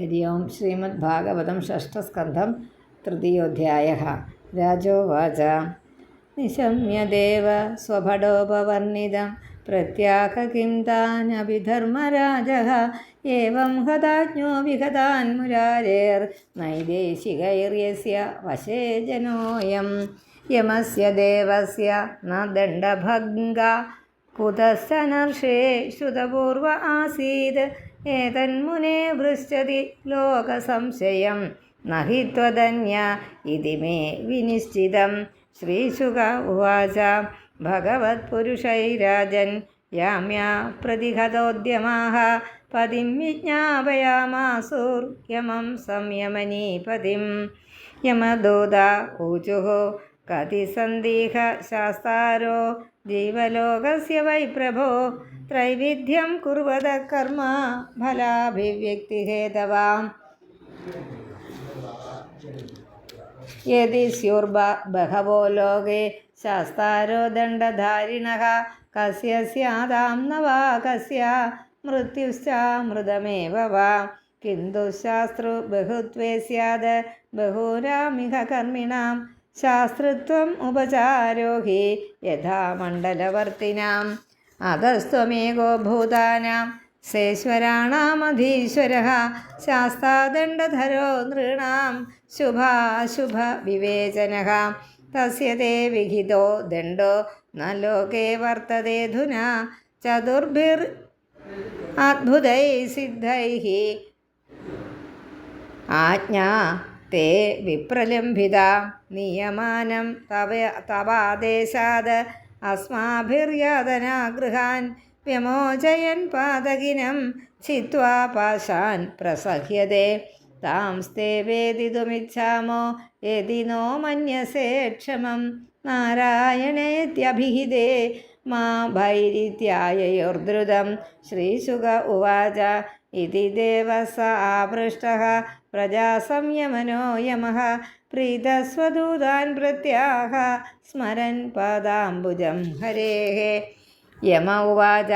हरि ओं श्रीमद्भागवतं षष्ठस्कन्धं तृतीयोऽध्यायः राजोवाच निशम्यदेव स्वभटोपवर्णितं प्रत्याह किं तानभिधर्मराजः एवं हताज्ञो विहतान् मुरारेर्नैदेशिकैर्यस्य वशे जनोऽयं यमस्य देवस्य न दण्डभङ्गा कुतश्च नर्षे श्रुतपूर्व आसीत् ഏതന്മുനെ വൃശ്ചതി ലോകസംശയം നഹിത്വധന്യ ഇതി മേ വിനിശ്ചിതം. ശ്രീശുക ഉവാച. ഭഗവത്പുരുഷൈരാജൻ യാമ്യാ പ്രതിഹതോദ്യമാഹ. പതിം വിജ്ഞാപയാമാസൂർയമം സംയമനീപതിം. യമദൂത ഊചുഃ यमदूता ऊचुः कति सन्देहशास्तारो जीवलोकस्य वै प्रभो त्रैविध्यं कुर्वत कर्म फलाभिव्यक्तिहेतवाम् यदि स्युर्ब बहवो लोके शास्तारो दण्डधारिणः कस्य स्यादां न वा कस्य मृत्युश्चामृतमेव वा किन्तु शास्त्रु बहुत्वे स्यात् बहूनामिह ശാസ്ത്രത്വം ഉപചാരോഹി യഥാ മണ്ഡലവർത്തിനാം അതസ്ത്വമേകോ ഭൂതാനാം സേശ്വരാണാമധീശ്വര ശാസ്താദണ്ഡധരോ നൃണാം ശുഭാശുഭ വിവേചന തസ്യതേ വിഹിതോ ദണ്ഡോ ന ലോകേ വർത്തതേധുന ചതുർഭിർ അദ്ഭുതൈ സിദ്ധൈ ആജ്ഞാ തേ വിപ്രലംഭിത നിയമാനം തവ തവാദേശാത് അസ്മാഭിർയാതനാഗൃഹാൻ വ്യമോചയൻ പാതകിനം ചിത്വാ പാശാൻ പ്രസഹ്യതേ താം താംസ്തേ വേദിതുമിച്ഛാമോ യതി നോ മന്യസേ ക്ഷമം നാരായണേത്യഭിഹിതേ മാ ഭൈരിത്യായയോർദ്രുതം ശ്രീശുക ഉവാച इति देवः स आपृष्टः प्रजासंयमनो यमः प्रीतस्वदूतान् प्रत्याह स्मरन् पादाम्बुजं हरेः यम उवाच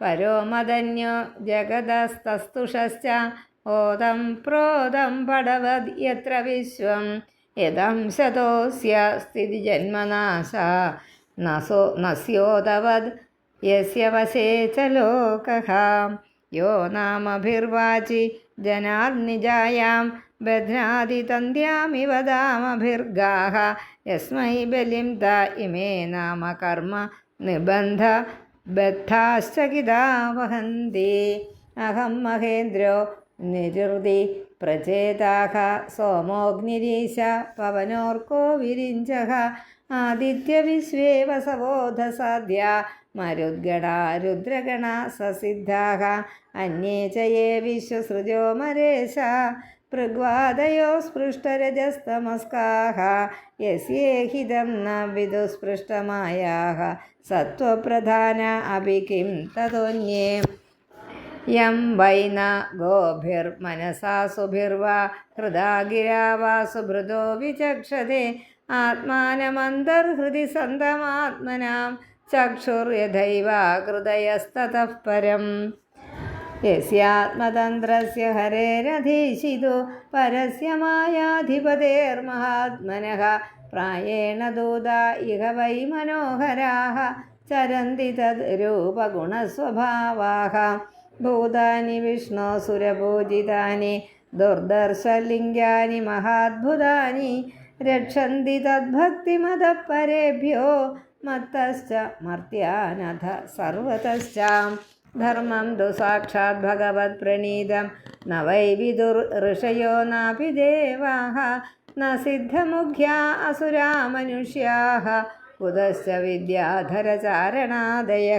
परो मदन्यो जगदस्तस्तुषश्च ओदं प्रोदं पडवद् यत्र विश्वं यदं शतोऽस्य स्थितिजन्मनाशा न सो न स्योदवद् यस्य वशे च लोकः യോ നാമഭിർവാചി ജനാർനിജായാം ബധ്നാതിതന്ധ്യാമിവ വദാമഭിർഗാഹ യസ്മൈ ബലിം ത ഇമേ നാമ കർമ്മ നിബന്ധ ബദ്ധാശ്ചകിതാ വഹന്തി അഹം മഹേന്ദ്രോ നിരുതി പ്രചേതാഹ സോമോഗ്നിരീശ പവനോർക്കോ വിരിഞ്ചഹ ആദിത്യവിശ്വേ ആദിത്യവിശ്വേവസവോധസാധ്യ മരുദ്ഗണാ രുദ്രഗണ സസിദ്ധാഹ. അന്യേ ചേ വിശ്വസൃജോ മരേശ. പൃഗ്വാദയോ സ്പൃഷ്ടരജസ്തമസ്കാഹ. യസ്യേഹിതം ന വിദുസ്പൃഷ്ടമായാഹ. സത്വപ്രധാന അഭി കിം തതോന്യേ. യം വൈന ഗോഭിർമനസാസുഭിർവാ ഹൃദാ ഗിരാവാസുഭൃതോ വിചക്ഷതേ. ആത്മാനമന്തർഹൃതി സന്തമാത്മനാം ചക്ഷുർയഥൈവാകൃതയസ്തതഃ പരം. യസ്യാത്മതന്ത്രസ്യ ഹരേരധീശിതു പരസ്യ മായാധിപതേർമഹാത്മനഃ പ്രായേണ ദൂത ഇഹ വൈ മനോഹരാ. ചരന്തി തദ്രൂപഗുണസ്വഭാവാ ഭൂതാനി വിഷ്ണു സുരപൂജിതാനി ദുർദർശലിംഗാനി മഹാത്ഭുതാനി രക്ഷന്തി തദ്ഭക്തിമതപരേഭ്യോ മത്തശ്ച മർത്യാനഥ സർവതശ്ചാം. ധർമ്മം തു സാക്ഷാത് ഭഗവത് പ്രണീതം ന വൈ വിദുർ ഋഷയോ നാപി ദേവാഹ ന സിദ്ധമുഖ്യാ അസുരാ കുതശ്ച വിദ്യാധരചാരണാദയ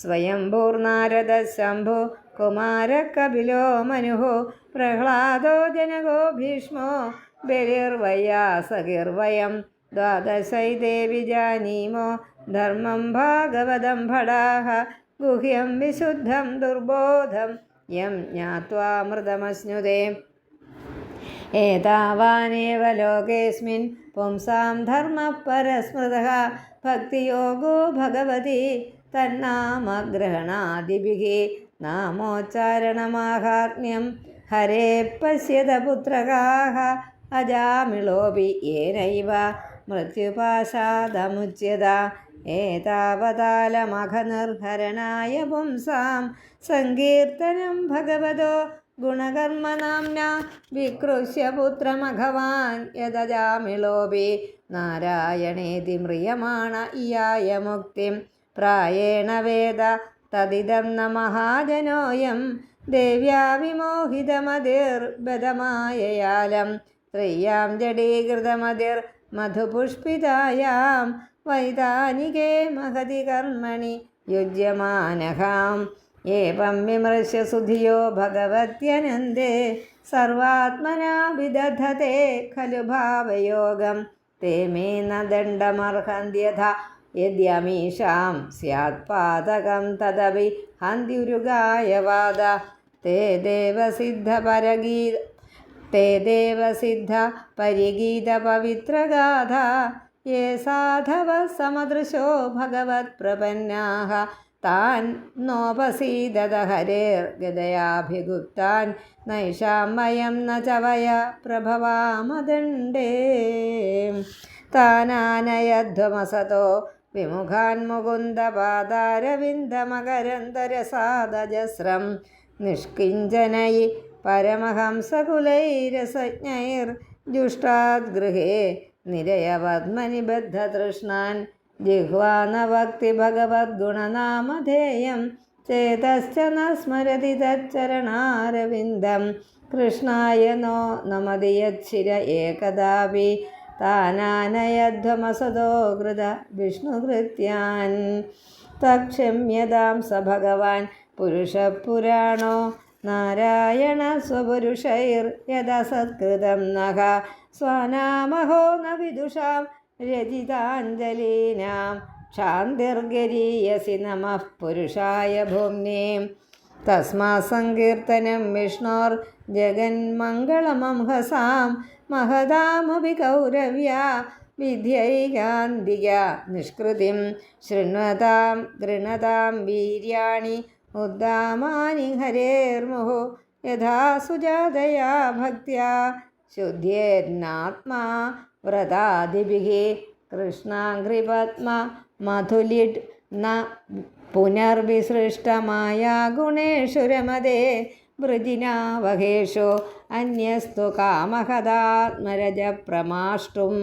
സ്വയംഭൂർനാരദ ശംഭോ കുമാരകപിലോ മനുഹോ പ്രഹ്ലാദോ ജനകോ ഭീഷ്മോ ബലിർവയാസകിർവയം ദ്വാദശൈ ദേവി ജാനീമോ ധർമ്മം ഭാഗവതം ഭടാഹ ഗുഹ്യം വിശുദ്ധം ദുർബോധം യം ജ്ഞാത്വാമൃതമശ്നുതേ ഏതാവാനേവ ലോകേസ്മിൻ പുംസാം ധർമ്മപരസ്മൃത ഭക്തിയോഗോ ഭഗവതി തന്നാമഗ്രഹണാദിഭിः നാമോച്ചാരണമാഹാത്മ്യം. ഹരേ പശ്യത പുത്രകാः അജാമിളോപി ഏനൈവ. മൃത്യുപാശാദമുച്യത. ഏതാവതാലമഖനിർഹരണായ പുംസാം. സങ്കീർത്തനം ഭഗവതോ ഗുണകർമ്മനാംന വികൃഷ്യ പുത്രമഘവാൻ യദജാമിളോപി. നാരായണേതി മ്രിയമാണ ഇയായ മുക്തിം. പ്രായേണ വേദ തദിതം ന മഹാജനോയം ദേവ്യാ വിമോഹിതമതിർബദമായയാലം സ്ത്രീയാം ജഡീകൃതമതിർ മധുപുഷ്പിതായാം വൈതാനികേ മഹതി കർമ്മണി യുജ്യമാനഹാം. ഏവം വിമൃശ്യ സുധിയോ ഭഗവത്യനന്ദേ സർവാത്മനാ വിദധത്തെ ഖലു ഭാവയോഗം. തേ മേ നദണ്ഡമർഹന്ത്യഥ यद्यमीषां स्यात्पादकं तदपि हन्त्युरुगाय वाद ते देवसिद्धपरगी ते देवसिद्धपरिगीतपवित्रगाथा ये साधवः समदृशो भगवत्प्रपन्नाः तान् नोपसीदहरेर्गदयाभिगुप्तान् नैषां वयं न च वय प्रभवामदण्डे तानानयध्वमसतो വിമുഖാൻ മുകുന്ദപാദാരവിന്ദമകരന്തരസാദജസ്രം പരമഹംസകുലൈരസജ്ഞൈർ. പരമഹംസകുലൈരസജ്ഞൈർജുഷ്ടാദ്ഗൃഹേ നിരയപദ്മനിബദ്ധതൃഷ്ണാൻ ജിഹ്വാനഭക്തി ഭഗവദ്ഗുണനാമധേയം ചേതശ്ച ന സ്മരതി തച്ചരണാരവിന്ദം. കൃഷ്ണായ നോ നമതി യച്ഛിര ഏകദാപി താനാനയധ്വമസതോ കൃത വിഷ്ണുകൃത്യാൻ. തക്ഷമ്യതാം സ ഭഗവാൻ പുരുഷപുരാണോ നാരായണ സ്വപുരുഷൈർ യഥസത്കൃതം നഖ സ്വനാമഹോ ന വിദുഷാം രചിതാഞ്ജലീനാം ക്ഷാന്തിർഗരീയസി നമഃ പുരുഷായ ഭൂമ്നേം. തസ്മാ സങ്കീർത്തനം വിഷ്ണോർ ജഗന്മംഗളമംഹസാം महदामुभि कौरव्या विद्यैकान्तिया निष्कृतिं शृण्वतां गृणतां वीर्याणि उद्दामानि हरेर्मुः यथा सुजातया भक्त्या शुद्धेर्नात्मा व्रतादिभिः कृष्णाङ्घ्रिपद्मा मधुलिट् न पुनर्विसृष्टमाया गुणेषु रमदे വൃജിനാവഹേഷു അന്യസ്തു കാമഹതാത്മരജപ്രമാഷ്ടും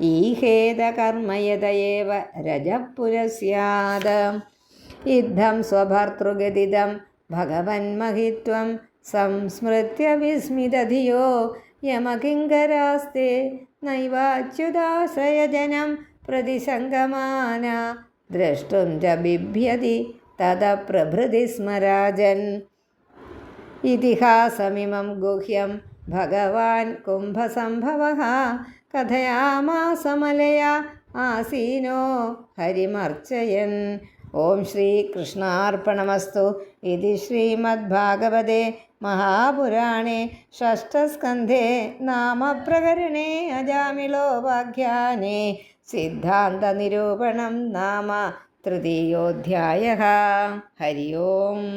ഈഹേതകർമ്മയതയേവ രജപുരസ്യാത് ഇദ്ധം സ്വഭർത്തൃഗതിദം ഭഗവന്മഹിത്വം സംസ്മൃത്യ വിസ്മിതധിയോ യമകിങ്കരാസ്തെ നൈവാച്യുതാശ്രയജനം പ്രതിസംഗമാന. ദ്രഷ്ടും ബിഭ്യതി തത പ്രഭൃതി സ്മരാജൻ. ഇതിഹാസമിമം ഗുഹ്യം ഭഗവാൻ കുംഭസംഭവ കഥയാമാസമലയ ആസീനോ ഹരിമർച്ചയൻ ഓം ശ്രീകൃഷ്ണാർപ്പണമസ്തു ഇതി ശ്രീമദ്ഭാഗവതേ महापुराणे षष्ठस्कन्धे नामप्रकरणे अजामिलोपाख्याने सिद्धान्तनिरूपणं नाम तृतीयोऽध्यायः हरि ओम्